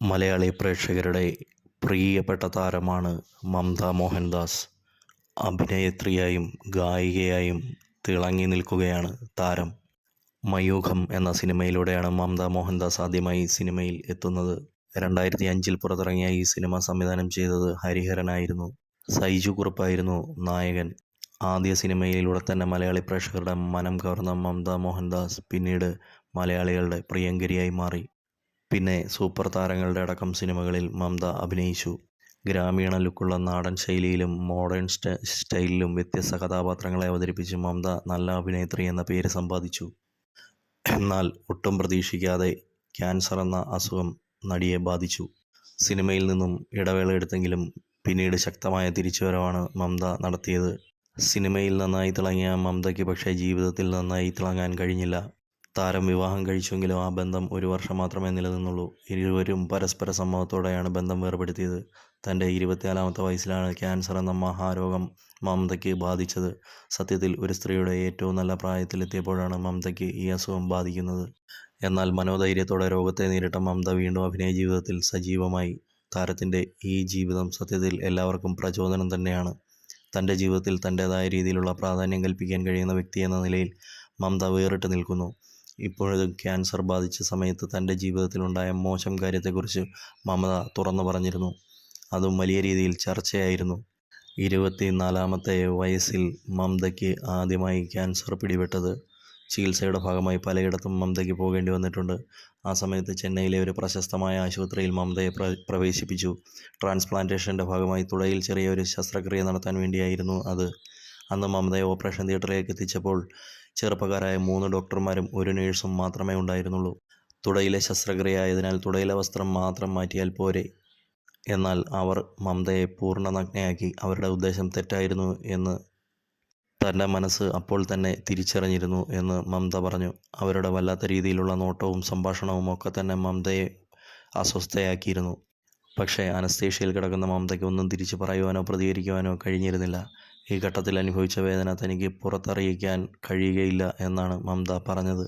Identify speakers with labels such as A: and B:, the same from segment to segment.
A: മലയാളി പ്രേക്ഷകരുടെ പ്രിയപ്പെട്ട താരമാണ് മമത മോഹൻദാസ്. അഭിനേത്രിയായും ഗായികയായും തിളങ്ങി നിൽക്കുകയാണ് താരം. മയൂഖം എന്ന സിനിമയിലൂടെയാണ് മമത മോഹൻദാസ് ആദ്യമായി സിനിമയിൽ എത്തുന്നത്. രണ്ടായിരത്തി അഞ്ചിൽ പുറത്തിറങ്ങിയ ഈ സിനിമ സംവിധാനം ചെയ്തത് ഹരിഹരനായിരുന്നു. സൈജു കുറുപ്പായിരുന്നു നായകൻ. ആദ്യ സിനിമയിലൂടെ തന്നെ മലയാളി പ്രേക്ഷകരുടെ മനം കവർന്ന മമത മോഹൻദാസ് പിന്നീട് മലയാളികളുടെ പ്രിയങ്കരിയായി മാറി. പിന്നെ സൂപ്പർ താരങ്ങളുടെ അടക്കം സിനിമകളിൽ മമത അഭിനയിച്ചു. ഗ്രാമീണ ലുക്കുള്ള നാടൻ ശൈലിയിലും മോഡേൺ സ്റ്റ സ്റ്റൈലിലും വ്യത്യസ്ത കഥാപാത്രങ്ങളെ അവതരിപ്പിച്ച് മമത നല്ല അഭിനേത്രി എന്ന പേര് സമ്പാദിച്ചു. എന്നാൽ ഒട്ടും പ്രതീക്ഷിക്കാതെ ക്യാൻസർ എന്ന അസുഖം നടിയെ ബാധിച്ചു. സിനിമയിൽ നിന്നും ഇടവേള എടുത്തെങ്കിലും പിന്നീട് ശക്തമായ തിരിച്ചുവരവാണ് മമത നടത്തിയത്. സിനിമയിൽ നന്നായി തിളങ്ങിയ മമതയ്ക്ക് പക്ഷേ ജീവിതത്തിൽ നന്നായി തിളങ്ങാൻ കഴിഞ്ഞില്ല. താരം വിവാഹം കഴിച്ചുവെങ്കിലും ആ ബന്ധം ഒരു വർഷം മാത്രമേ നിലനിന്നുള്ളൂ. ഇരുവരും പരസ്പര സമ്മതത്തോടെയാണ് ബന്ധം വേർപെടുത്തിയത്. തന്റെ ഇരുപത്തിനാലാമത്തെ വയസ്സിലാണ് ക്യാൻസർ എന്ന മഹാരോഗം മമതയ്ക്ക് ബാധിച്ചത്. സത്യത്തിൽ ഒരു സ്ത്രീയുടെ ഏറ്റവും നല്ല പ്രായത്തിലെത്തിയപ്പോഴാണ് മമതയ്ക്ക് ഈ അസുഖം ബാധിക്കുന്നത്. എന്നാൽ മനോധൈര്യത്തോടെ രോഗത്തെ നേരിട്ട മമത വീണ്ടും അഭിനയ ജീവിതത്തിൽ സജീവമായി. താരത്തിന്റെ ഈ ജീവിതം സത്യത്തിൽ എല്ലാവർക്കും പ്രചോദനം തന്നെയാണ്. തന്റെ ജീവിതത്തിൽ തന്റേതായ രീതിയിലുള്ള പ്രാധാന്യം കൽപ്പിക്കാൻ കഴിയുന്ന വ്യക്തി എന്ന നിലയിൽ മമത വേറിട്ട് നിൽക്കുന്നു. ഇപ്പോഴും ക്യാൻസർ ബാധിച്ച സമയത്ത് തന്റെ ജീവിതത്തിലുണ്ടായ മോശം കാര്യത്തെക്കുറിച്ച് മമത തുറന്നു പറഞ്ഞിരുന്നു. അതും വലിയ രീതിയിൽ ചർച്ചയായിരുന്നു. ഇരുപത്തിനാലാമത്തെ വയസ്സിൽ മമതയ്ക്ക് ആദ്യമായി ക്യാൻസർ പിടിപെട്ടത്. ചികിത്സയുടെ ഭാഗമായി പലയിടത്തും മമതയ്ക്ക് പോകേണ്ടി വന്നിട്ടുണ്ട്. ആ സമയത്ത് ചെന്നൈയിലെ ഒരു പ്രശസ്തമായ ആശുപത്രിയിൽ മമതയെ പ്ര പ്രവേശിപ്പിച്ചു. ട്രാൻസ്പ്ലാന്റേഷന്റെ ഭാഗമായി തുടയിൽ ചെറിയൊരു ശസ്ത്രക്രിയ നടത്താൻ വേണ്ടിയായിരുന്നു അത്. അന്ന് മമതയെ ഓപ്പറേഷൻ തിയേറ്ററിലേക്ക് എത്തിച്ചപ്പോൾ ചെറുപ്പക്കാരായ മൂന്ന് ഡോക്ടർമാരും ഒരു നേഴ്സും മാത്രമേ ഉണ്ടായിരുന്നുള്ളൂ. തുടയിലെ ശസ്ത്രക്രിയ ആയതിനാൽ തുടയിലെ വസ്ത്രം മാത്രം മാറ്റിയാൽ പോരെ. എന്നാൽ അവർ മമതയെ പൂർണ നഗ്നയാക്കി അവരുടെ ഉദ്ദേശം തെറ്റായിരുന്നു എന്ന് തന്റെ മനസ്സ് അപ്പോൾ തന്നെ തിരിച്ചറിഞ്ഞിരുന്നു എന്ന് മമത പറഞ്ഞു. അവരുടെ വല്ലാത്ത രീതിയിലുള്ള നോട്ടവും സംഭാഷണവും ഒക്കെ തന്നെ മമതയെ അസ്വസ്ഥയാക്കിയിരുന്നു. പക്ഷേ അനസ്തേഷ്യയിൽ കിടക്കുന്ന മമതയ്ക്ക് ഒന്നും തിരിച്ചു പറയുവാനോ പ്രതികരിക്കുവാനോ കഴിഞ്ഞിരുന്നില്ല. ഈ ഘട്ടത്തിൽ അനുഭവിച്ച വേദന തനിക്ക് പുറത്തറിയിക്കാൻ കഴിയുകയില്ല എന്നാണ് മമത പറഞ്ഞത്.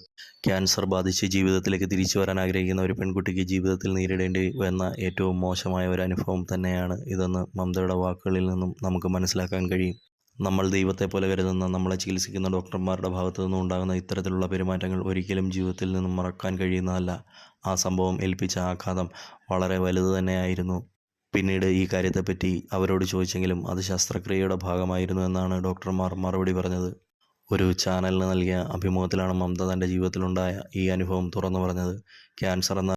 A: ക്യാൻസർ ബാധിച്ച് ജീവിതത്തിലേക്ക് തിരിച്ചു വരാൻ ആഗ്രഹിക്കുന്ന ഒരു പെൺകുട്ടിക്ക് ജീവിതത്തിൽ നേരിടേണ്ടി വന്ന ഏറ്റവും മോശമായ ഒരു അനുഭവം തന്നെയാണ് ഇതെന്ന് മമതയുടെ വാക്കുകളിൽ നിന്നും നമുക്ക് മനസ്സിലാക്കാൻ കഴിയും. നമ്മൾ ദൈവത്തെ പോലെ കരുതുന്ന നമ്മളെ ചികിത്സിക്കുന്ന ഡോക്ടർമാരുടെ ഭാഗത്തു നിന്നും ഉണ്ടാകുന്ന ഇത്തരത്തിലുള്ള പെരുമാറ്റങ്ങൾ ഒരിക്കലും ജീവിതത്തിൽ നിന്നും മറക്കാൻ കഴിയുന്നതല്ല. ആ സംഭവം ഏൽപ്പിച്ച ആഘാതം വളരെ വലുത് തന്നെയായിരുന്നു. പിന്നീട് ഈ കാര്യത്തെപ്പറ്റി അവരോട് ചോദിച്ചെങ്കിലും അത് ശസ്ത്രക്രിയയുടെ ഭാഗമായിരുന്നു എന്നാണ് ഡോക്ടർമാർ മറുപടി പറഞ്ഞത്. ഒരു ചാനലിന് നൽകിയ അഭിമുഖത്തിലാണ് മമത തന്റെ ജീവിതത്തിലുണ്ടായ ഈ അനുഭവം തുറന്നു പറഞ്ഞത്. ക്യാൻസർ എന്ന